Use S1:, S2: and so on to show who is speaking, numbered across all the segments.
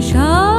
S1: 上。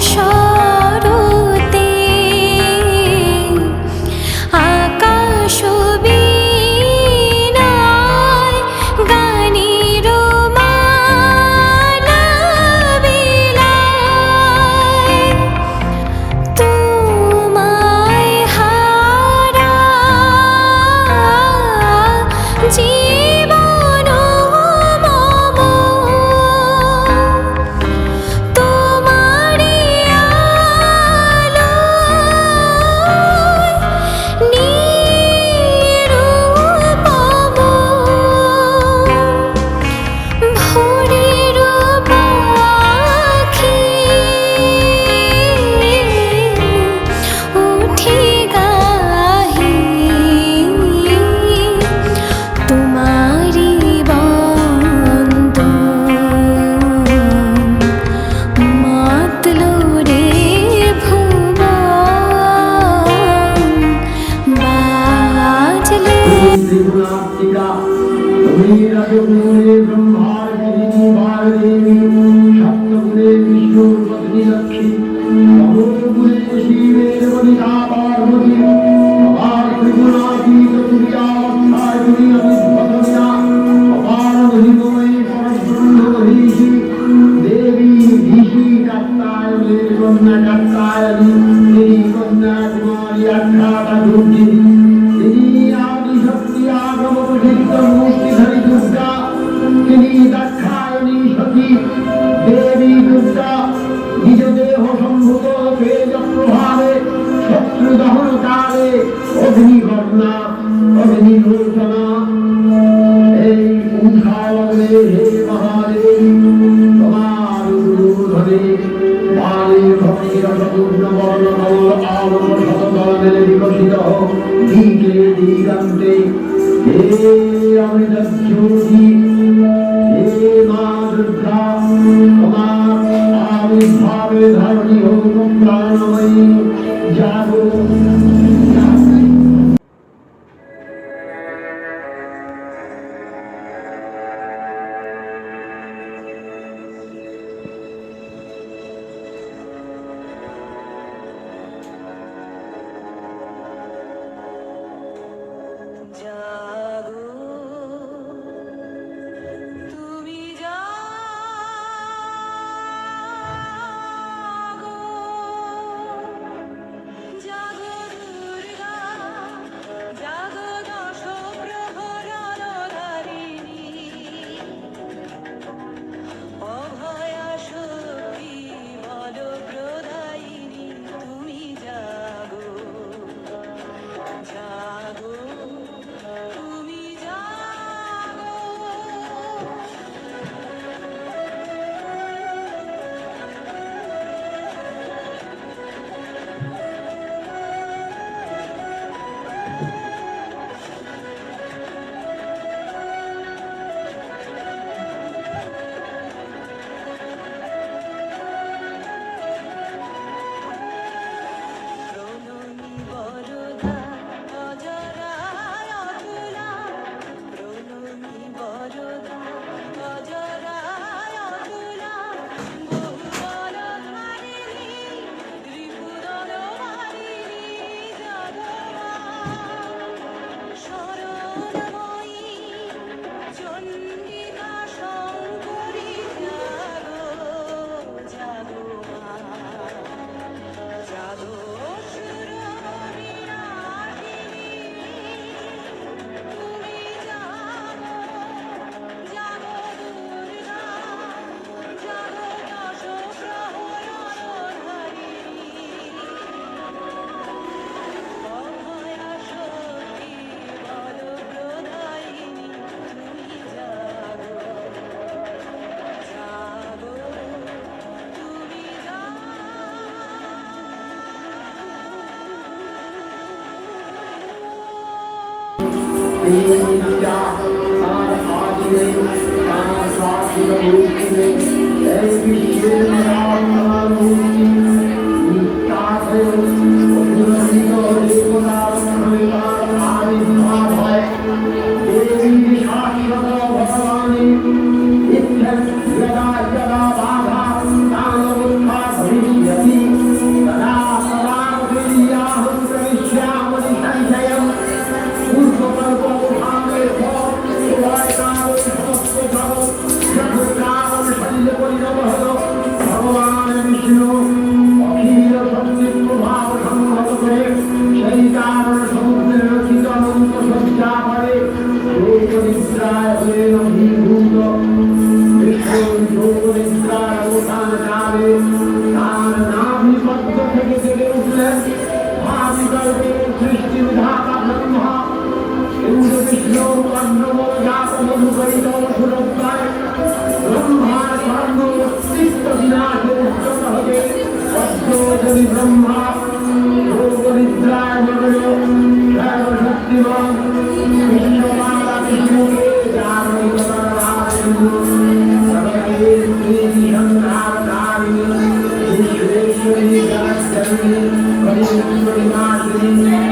S1: 手。you. Amen.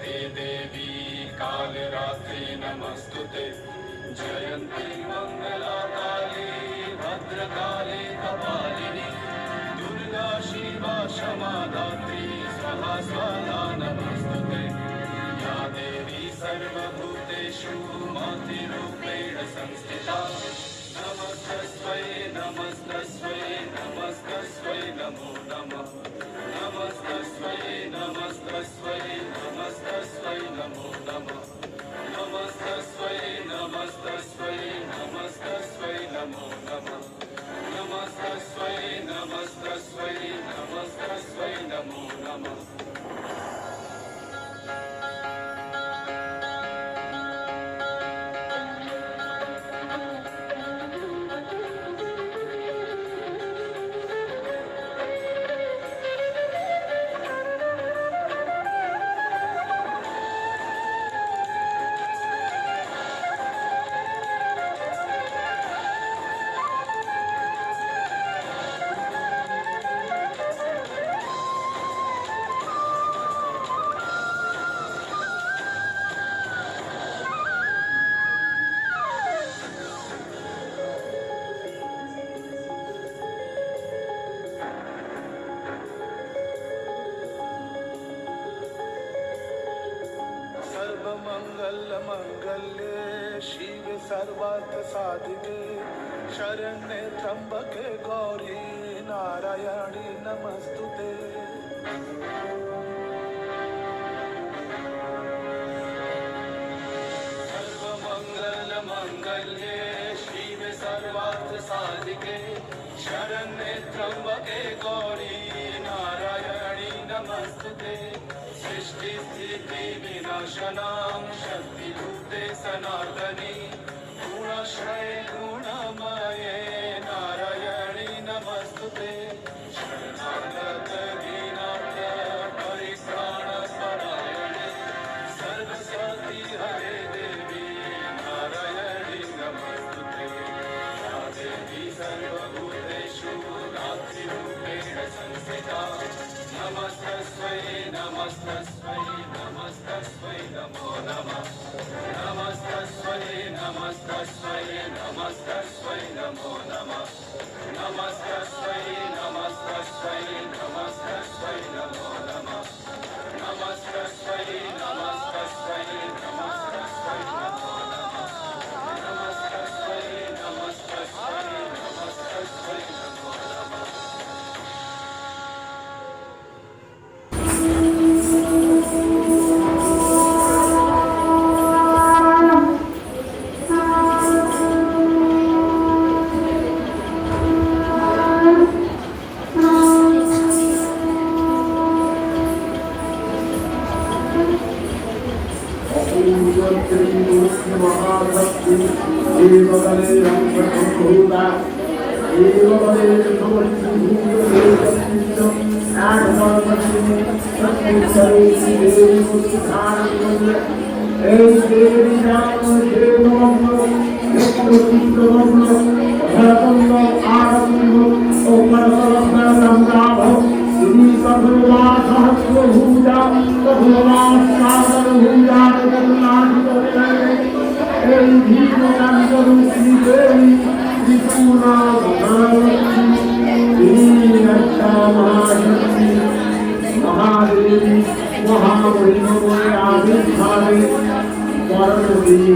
S1: सर्वगते देवी कालरात्रि नमस्तुते जयन्ती मङ्गलाकाली भद्रकाली कपालिनी दुर्गा शिवा क्षमादात्री दात्री स्वाहा नमस्तुते या देवी सर्वभूतेषु मातृरूपेण संस्थिता. नमस्तस्वै नमस्तस्वै नमस्तस्वै नमो नमः.
S2: सर्वमङ्गलमङ्गल्ये शिव सर्वार्थ साधिके शरण्ये त्र्यम्बके गौरी नारायणी नमस्तुते.
S1: सर्वमङ्गलमङ्गल्ये शिव सर्वार्थ साधिके शरण्ये त्र्यम्बके गौरी नारायणी नमस्तुते। सृष्टिस्थिति विनाशनां शक्तिभूते सनातनी गुणाश्रये
S3: Praise be to महादेवी महामहिममय आदिस्थाने परदेवी